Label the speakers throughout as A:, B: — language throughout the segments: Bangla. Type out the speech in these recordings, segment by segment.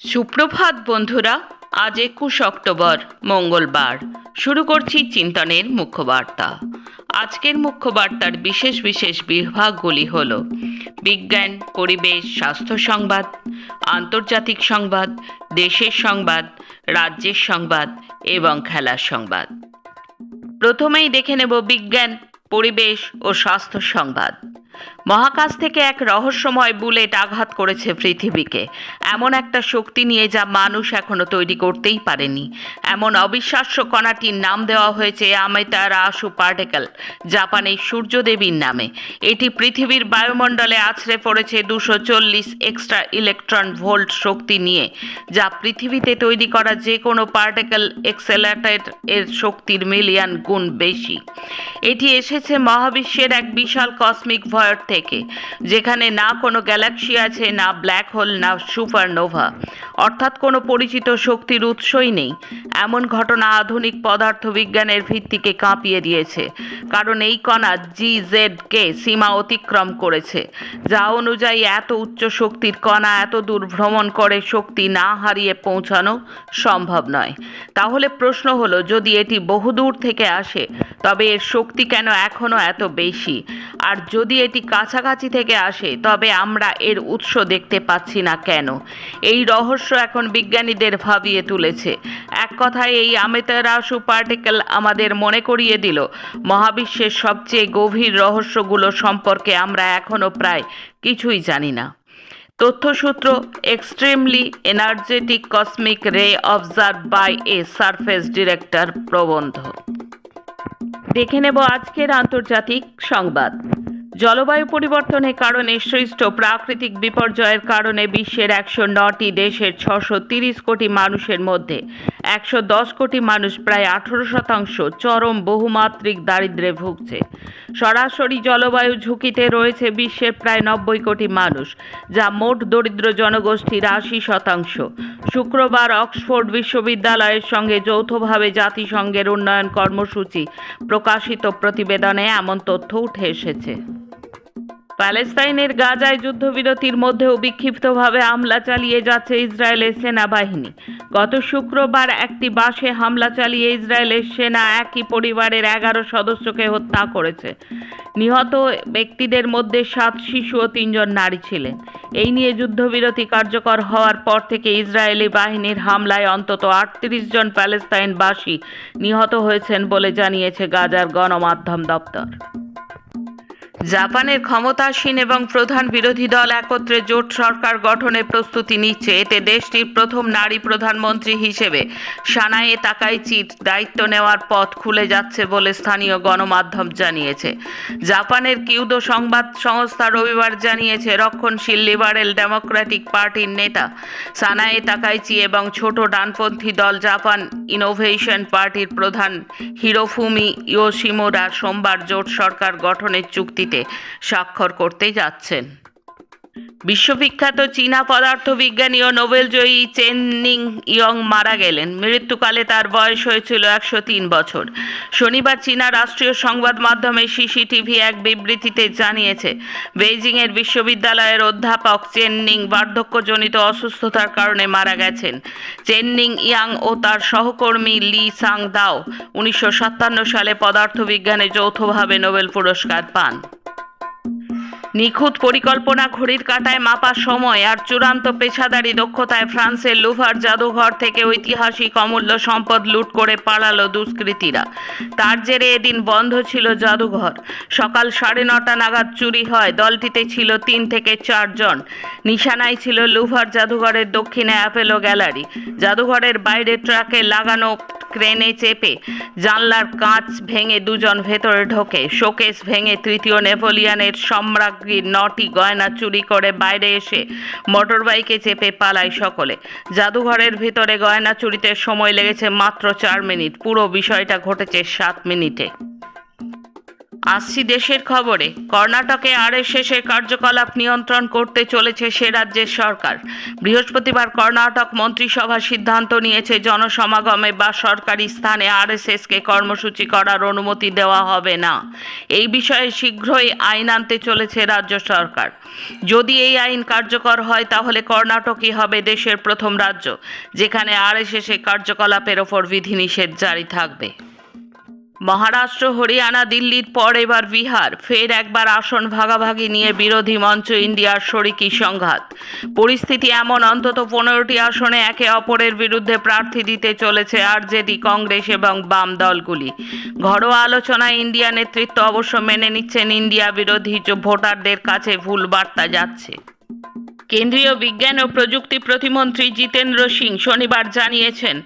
A: সুপ্রভাত বন্ধুরা, আজ একুশ অক্টোবর, মঙ্গলবার। শুরু করছি চিন্তনের মুখ্য বার্তা আজকের মুখ্য বার্তার বিশেষ বিশেষ বিভাগগুলি হল বিজ্ঞান, পরিবেশ, স্বাস্থ্য সংবাদ, আন্তর্জাতিক সংবাদ, দেশের সংবাদ, রাজ্যের সংবাদ এবং খেলার সংবাদ। প্রথমেই দেখে নেব বিজ্ঞান, পরিবেশ ও স্বাস্থ্য সংবাদ। মহাকাশ থেকে এক রহস্যময় বুলেট আঘাত করেছে পৃথিবীকে। এমন একটা শক্তি নিয়ে যা মানুষ এখনও তৈরি করতেই পারেনি। এমন অবিশ্বাস্য কণাটির নাম দেওয়া হয়েছে আমেতার আশু পার্টিকেল জাপানের সূর্যদেবীর নামে। এটি পৃথিবীর বায়ুমণ্ডলে আছড়ে পড়েছে দুশো চল্লিশ এক্সট্রা ইলেকট্রন ভোল্ট শক্তি নিয়ে, যা পৃথিবীতে তৈরি করা যে কোনো পার্টিকেল এক্সেলাটেড এর শক্তির মিলিয়ন গুণ বেশি। এটি এসেছে মহাবিশ্বের এক বিশাল কসমিক ভয়ের থেকে যেখানে না কোনো গ্যালাক্সি আছে, না ব্ল্যাক হোল, না সুপারনোভা। অর্থাৎ কোনো পরিচিত শক্তির উৎসই নেই। এমন ঘটনা আধুনিক পদার্থবিজ্ঞানের ভিত্তিকে কাঁপিয়ে দিয়েছে, কারণ এই কণা জি জেড কে সীমা অতিক্রম করেছে, যা অনুযায়ী এত উচ্চ শক্তির কণা এত দূর ভ্রমণ করে শক্তি না হারিয়ে পৌঁছানো সম্ভব নয়। তাহলে প্রশ্ন হলো, যদি এটি বহুদূর থেকে আসে, তবে এর শক্তি কেন এখনও এত বেশি? আর যদি এটি কাছাকাছি থেকে আসে, তবে আমরা এর উৎস দেখতে পাচ্ছি না কেন? এই রহস্য এখন বিজ্ঞানীদের ভাবিয়ে তুলেছে। এক কথায় এই আমেতারাসু পার্টিকেল আমাদের মনে করিয়ে দিল, মহাবিশ্বের সবচেয়ে গভীর রহস্যগুলো সম্পর্কে আমরা এখনও প্রায় কিছুই জানি না। তথ্যসূত্র extremely energetic cosmic ray observe by a surface detector প্রবন্ধ। দেখে নেব আজকের আন্তর্জাতিক সংবাদ। জলবায়ু পরিবর্তনের কারণে সৃষ্ট প্রাকৃতিক বিপর্যয়ের কারণে বিশ্বের একশো নটি দেশের ছশো তিরিশ কোটি মানুষের মধ্যে একশো দশ কোটি মানুষ প্রায় আঠেরো শতাংশ চরম বহুমাত্রিক দারিদ্র্যে ভুগছে। সরাসরি জলবায়ু ঝুঁকিতে রয়েছে বিশ্বের প্রায় নব্বই কোটি মানুষ, যা মোট দরিদ্র জনগোষ্ঠীর আশি শতাংশ। শুক্রবার অক্সফোর্ড বিশ্ববিদ্যালয়ের সঙ্গে যৌথভাবে জাতিসংঘের উন্নয়ন কর্মসূচি প্রকাশিত প্রতিবেদনে এমন তথ্য উঠে এসেছে। প্যালেস্তাইনের গাজায় যুদ্ধবিরতির মধ্যেও বিক্ষিপ্তভাবে হামলা চালিয়ে যাচ্ছে ইসরায়েলের সেনাবাহিনী। গত শুক্রবার একটি বাসে হামলা চালিয়ে ইসরায়েলের সেনা একই পরিবারের এগারো সদস্যকে হত্যা করেছে। নিহত ব্যক্তিদের মধ্যে সাত শিশু ও তিনজন নারী ছিলেন। এই নিয়ে যুদ্ধবিরতি কার্যকর হওয়ার পর থেকে ইসরায়েলি বাহিনীর হামলায় অন্তত আটত্রিশ জন প্যালেস্তাইনবাসী নিহত হয়েছেন বলে জানিয়েছে গাজার গণমাধ্যম দপ্তর। জাপানের ক্ষমতাসীন এবং প্রধান বিরোধী দল একত্রে জোট সরকার গঠনের প্রস্তুতি নিচ্ছে। এতে দেশটির প্রথম নারী প্রধানমন্ত্রী হিসেবে সানায়ে তাকাইচির দায়িত্ব নেওয়ার পথ খুলে যাচ্ছে বলে স্থানীয় গণমাধ্যম জানিয়েছে। জাপানের কিউদো সংবাদ সংস্থা রবিবার জানিয়েছে, রক্ষণশীল লিবারেল ডেমোক্রেটিক পার্টির নেতা সানায়ে তাকাইচি এবং ছোট ডানপন্থী দল জাপান ইনোভেশন পার্টির প্রধান হিরোফুমি ইয়োশিমোরা সোমবার জোট সরকার গঠনের চুক্তিতে স্বাক্ষর করতে যাচ্ছেন। বিশ্ববিখ্যাত চীনা পদার্থবিজ্ঞানী ও নোবেলজয়ী চেন নিং ইয়ং মারা গেলেন। মৃত্যুকালে তার বয়স হয়েছিল একশো তিন বছর। শনিবার চীনা রাষ্ট্রীয় সংবাদ মাধ্যমে সিসিটিভি এক বিবৃতিতে জানিয়েছে, বেইজিংয়ের বিশ্ববিদ্যালয়ের অধ্যাপক চেন নিং বার্ধক্যজনিত অসুস্থতার কারণে মারা গেছেন। চেন নিং ইয়াং ও তার সহকর্মী লি সাং দাও উনিশশো সাতান্ন সালে পদার্থবিজ্ঞানে যৌথভাবে নোবেল পুরস্কার পান। নিখুঁত পরিকল্পনা ঘড়ির কাঁটায় মাপার সময় আর চূড়ান্ত পেশাদারি দক্ষতায় ফ্রান্সের লুভার জাদুঘর থেকে ঐতিহাসিক অমূল্য সম্পদ লুট করে পালালো দুষ্কৃতীরা। তার জেরে এদিন বন্ধ ছিল জাদুঘর। সকাল সাড়ে নটা নাগাদ চুরি হয়। দলটিতে ছিল তিন থেকে চারজন নিশানায় ছিল লুভার জাদুঘরের দক্ষিণে অ্যাপেলো গ্যালারি। জাদুঘরের বাইরে ট্রাকে লাগানো ক্রেনে চেপে জানলার কাঁচ ভেঙে দুজন ভেতরে ঢোকে। শোকেস ভেঙে তৃতীয় নেপোলিয়ানের সম্রাজ্ঞীর নটি গয়না চুরি করে বাইরে এসে মোটর বাইকে চেপে পালায় সকলে। জাদুঘরের ভিতরে গয়না চুরিতে সময় লেগেছে মাত্র চার মিনিট। পুরো বিষয়টা ঘটেছে সাত মিনিটে। আসছি দেশের খবরে। কর্ণাটকে আরএসএসের কার্যকলাপ নিয়ন্ত্রণ করতে চলেছে সে রাজ্যের সরকার। বৃহস্পতিবার কর্ণাটক মন্ত্রিসভা সিদ্ধান্ত নিয়েছে, জনসমাগমে বা সরকারি স্থানে আর আরএসএসকে কর্মসূচি করার অনুমতি দেওয়া হবে না। এই বিষয়ে শীঘ্রই আইন আনতে চলেছে রাজ্য সরকার। যদি এই আইন কার্যকর হয়, তাহলে কর্ণাটকই হবে দেশের প্রথম রাজ্য, যেখানে আর আরএসএসের কার্যকলাপের ওপর বিধিনিষেধ জারি থাকবে। মহারাষ্ট্র, হরিয়ানা, দিল্লির পর এবার বিহার। ফের একবার আসন ভাগাভাগি নিয়ে বিরোধী মঞ্চ ইন্ডিয়ার শরিকি সংঘাত। পরিস্থিতি এমন, অন্তত পনেরোটি আসনে একে অপরের বিরুদ্ধে প্রার্থী দিতে চলেছে আরজেডি, কংগ্রেস এবং বাম দলগুলি। ঘরোয়া আলোচনায় ইন্ডিয়া নেতৃত্ব অবশ্য মেনে নিচ্ছেন ইন্ডিয়া বিরোধী ভোটারদের কাছে ভুল বার্তা যাচ্ছে। কেন্দ্রীয় বিজ্ঞান ও প্রযুক্তি প্রতিমন্ত্রী জিতেন্দ্র সিং শনিবার জানিয়েছেন,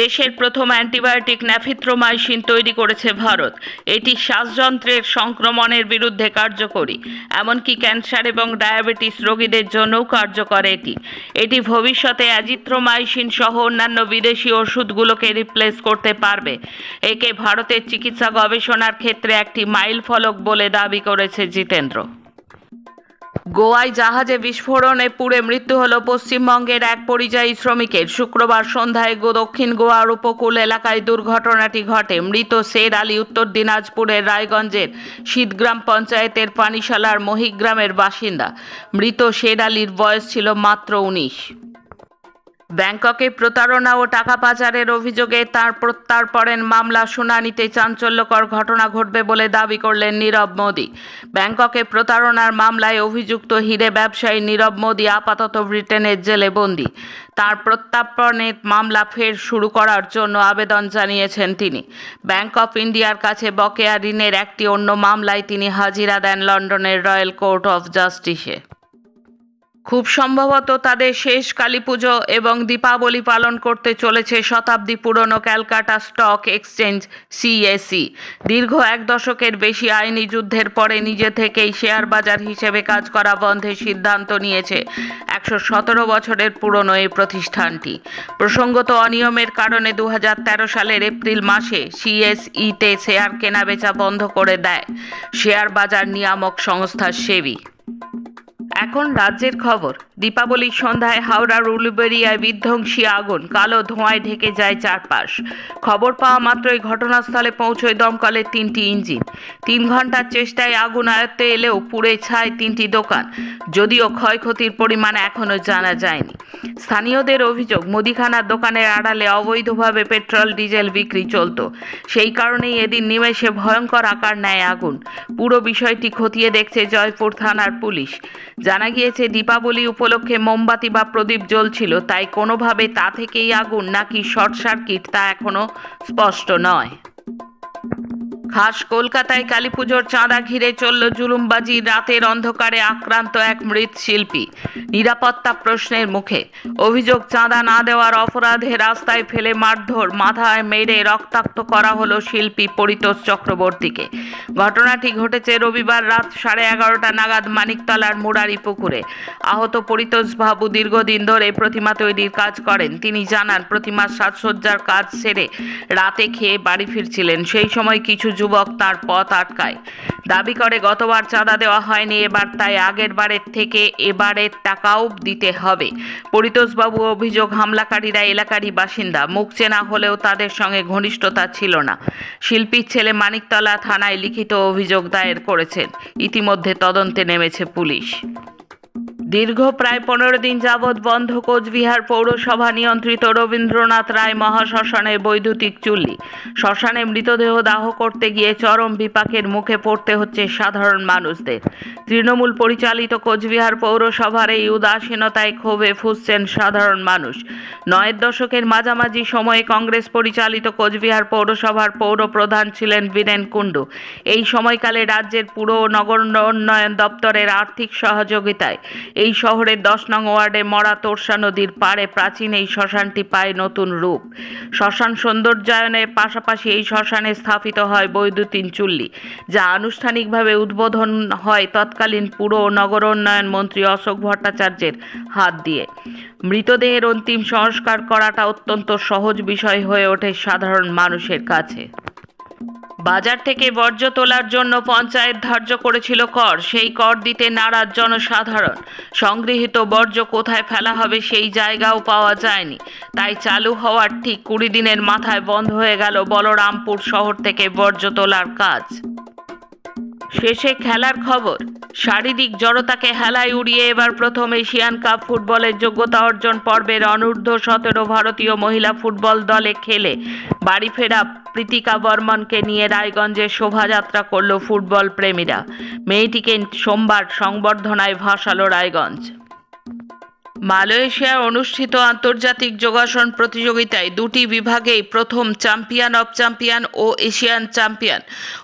A: দেশের প্রথম অ্যান্টিবায়োটিক ন্যাফিত্রোমাইসিন তৈরি করেছে ভারত। এটি শ্বাসযন্ত্রের সংক্রমণের বিরুদ্ধে কার্যকরী, এমনকি ক্যান্সার এবং ডায়াবেটিস রোগীদের জন্যও কার্যকর এটি। এটি ভবিষ্যতে অ্যাজিথ্রোমাইসিন সহ অন্যান্য বিদেশি ওষুধগুলোকে রিপ্লেস করতে পারবে। একে ভারতের চিকিৎসা গবেষণার ক্ষেত্রে একটি মাইল ফলক বলে দাবি করেছে জিতেন্দ্র। গোয়ায় জাহাজে বিস্ফোরণে পুড়ে মৃত্যু হল পশ্চিমবঙ্গের এক পরিযায়ী শ্রমিকের। শুক্রবার সন্ধ্যায় দক্ষিণ গোয়ার উপকূল এলাকায় দুর্ঘটনাটি ঘটে। মৃত শের আলী উত্তর দিনাজপুরের রায়গঞ্জের শীতগ্রাম পঞ্চায়েতের পানিশালার মহিগ্রামের বাসিন্দা। মৃত শের আলীর বয়স ছিল মাত্র উনিশ। ব্যাংককে প্রতারণা ও টাকা পাচারের অভিযোগে তার প্রত্যার্পণের মামলা শুনানিতে চাঞ্চল্যকর ঘটনা ঘটবে বলে দাবি করলেন নীরব মোদী। ব্যাংককে প্রতারণার মামলায় অভিযুক্ত হিরে ব্যবসায়ী নীরব মোদী আপাতত ব্রিটেনের জেলে বন্দি। তার প্রত্যার্পণের মামলা ফের শুরু করার জন্য আবেদন জানিয়েছেন তিনি। ব্যাংক অফ ইন্ডিয়ার কাছে বকেয়া ঋণের একটি অন্য মামলায় তিনি হাজিরা দেন লন্ডনের রয়্যাল কোর্ট অফ জাস্টিসে। খুব সম্ভবত তাদের শেষ কালী পুজো এবং দীপাবলি পালন করতে চলেছে শতাব্দী পুরনো ক্যালকাটা স্টক এক্সচেঞ্জ সিএসি দীর্ঘ এক দশকের বেশি আইনি যুদ্ধের পরে নিজে থেকেই শেয়ার বাজার হিসেবে কাজ করা বন্ধের সিদ্ধান্ত নিয়েছে একশো সতেরো বছরের পুরনো এই প্রতিষ্ঠানটি। প্রসঙ্গত অনিয়মের কারণে দু হাজার তেরো সালের এপ্রিল মাসে সিএসইতে শেয়ার কেনাবেচা বন্ধ করে দেয়। শেয়ার বাজার নিয়ামক সংস্থা সেবি। এখন রাজ্যের খবর। দীপাবলির সন্ধ্যায় হাওড়ার উলুবেরিয়ায় বিধ্বংসী আগুন, কালো ধোঁয়ায় ঢেকে যায় চারপাশ। খবর পাওয়া মাত্রই ঘটনাস্থলে পৌঁছয় দমকলের তিনটি ইঞ্জিন। তিন ঘণ্টার চেষ্টায় আগুন আয়ত্তে এলেও পুড়ে ছায় তিনটি দোকান। যদিও ক্ষয়ক্ষতির পরিমাণ এখনও জানা যায়নি। স্থানীয়দের অভিযোগ, মুদিখানার দোকানের আড়ালে অবৈধভাবে পেট্রোল, ডিজেল বিক্রি চলতো। সেই কারণেই এদিন নিমেষে ভয়ঙ্কর আকার নেয় আগুন। পুরো বিষয়টি খতিয়ে দেখছে জয়পুর থানার পুলিশ। জানা গিয়েছে, দীপাবলি উপলক্ষে মোমবাতি বা প্রদীপ জ্বলছিল, তাই কোনোভাবে তা থেকেই আগুন নাকি শর্ট সার্কিট তা এখনও স্পষ্ট নয়। খাস কলকাতায় কালীপুজোর চাঁদা ঘিরে চলল জুলুমবাজি, রাতের অন্ধকারে আক্রান্ত এক মৃৎ শিল্পী নিরাপত্তা প্রশ্নের মুখে। অভিযোগ, চাঁদা না দেওয়ার অপরাধে রাস্তায় ফেলে মারধর, মাথায় মেরে রক্তাক্ত করা হলো শিল্পী পরিতোষ চক্রবর্তীকে। ঘটনাটি ঘটেছে রবিবার রাত সাড়ে এগারোটা নাগাদ মানিকতলার মুরারি পুকুরে। আহত পরিতোষ বাবু দীর্ঘদিন ধরে প্রতিমা তৈরির কাজ করেন। তিনি জানান, প্রতিমার সাজসজ্জার কাজ সেরে রাতে খেয়ে বাড়ি ফিরছিলেন। সেই সময় কিছু যুবক তার পথ আটকায়। দাবি করে, গতবার চাঁদা দেওয়া হয়নি, এবার তাই আগের বারের থেকে এবারের টাকাও দিতে হবে। পরিতোষবাবু অভিযোগ, হামলাকারীরা এলাকারই বাসিন্দা। মুখ চেনা হলেও তাদের সঙ্গে ঘনিষ্ঠতা ছিল না। শিল্পীর ছেলে মানিকতলা থানায় লিখিত অভিযোগ দায়ের করেছেন। ইতিমধ্যে তদন্তে নেমেছে পুলিশ। দীর্ঘ প্রায় পনেরো দিন যাবৎ বন্ধ কোচবিহার পৌরসভা নিয়ন্ত্রিত রবীন্দ্রনাথ রায় মহাশ্মশানের বৈদ্যুতিক চুল্লি। শ্মশানে মৃতদেহ দাহ করতে গিয়ে চরম বিপাকের মুখে পড়তে হচ্ছে সাধারণ মানুষদের। তৃণমূল পরিচালিত কোচবিহার পৌরসভার এই উদাসীনতায় ক্ষোভে ফুসছেন সাধারণ মানুষ। নয়ের দশকের মাঝামাঝি সময়ে কংগ্রেস পরিচালিত কোচবিহার পৌরসভার পৌর প্রধান ছিলেন বীরেন কুণ্ডু। এই সময়কালে রাজ্যের পুর ও নগর উন্নয়ন দপ্তরের আর্থিক সহযোগিতায় এই শহরের দশ নং ওয়ার্ডে মরা তোরসা নদীর পাড়ে প্রাচীন এই শ্মশানটি পায় নতুন রূপ। শ্মশান সৌন্দর্যায়নের পাশাপাশি এই শ্মশানে স্থাপিত হয় বৈদ্যুতিন চুল্লি, যা আনুষ্ঠানিকভাবে উদ্বোধন হয় তৎকালীন পুর ও নগর উন্নয়ন মন্ত্রী অশোক ভট্টাচার্যের হাত দিয়ে। মৃতদেহের অন্তিম সংস্কার করাটা অত্যন্ত সহজ বিষয় হয়ে ওঠে সাধারণ মানুষের কাছে। বাজার থেকে বর্জ্য তোলার জন্য পঞ্চায়েত ধার্য করেছিল কর। সেই কর দিতে নারাজ জনসাধারণ। সংগৃহীত বর্জ্য কোথায় ফেলা হবে সেই জায়গাও পাওয়া যায়নি। তাই চালু হওয়ার ঠিক কুড়ি দিনের মাথায় বন্ধ হয়ে গেল বলরামপুর শহর থেকে বর্জ্য তোলার কাজ। শেষে খেলার খবর। শারীরিক জড়তাকে হেলায় উড়িয়ে এবার প্রথম এশিয়ান কাপ ফুটবলের যোগ্যতা অর্জন পর্বের অনূর্ধ্ব সতেরো ভারতীয় মহিলা ফুটবল দলে খেলে বাড়ি ফেরা প্রীতিকা বর্মনকে নিয়ে রায়গঞ্জে শোভাযাত্রা করল ফুটবল প্রেমীরা। মেয়েটিকে সোমবার সংবর্ধনায় ভাসালো রায়গঞ্জ। মালয়েশিয়ায় অনুষ্ঠিত আন্তর্জাতিক যোগাসন প্রতিযোগিতায় দুটি বিভাগেই প্রথম চ্যাম্পিয়ন অব চ্যাম্পিয়ন ও এশিয়ান চ্যাম্পিয়ন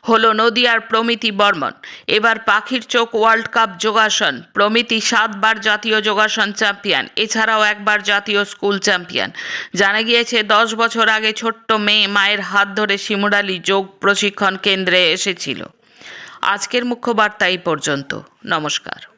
A: হল নদিয়ার প্রমিতি বর্মন। এবার পাখির চোখ ওয়ার্ল্ড কাপ যোগাসন, প্রমিতি সাতবার জাতীয় যোগাসন চ্যাম্পিয়ন, এছাড়াও একবার জাতীয় স্কুল চ্যাম্পিয়ন। জানা গিয়েছে, দশ বছর আগে ছোট্ট মেয়ে মায়ের হাত ধরে শিমুরালি যোগ প্রশিক্ষণ কেন্দ্রে এসেছিল। আজকের মুখ্য বার্তা এই পর্যন্ত। নমস্কার।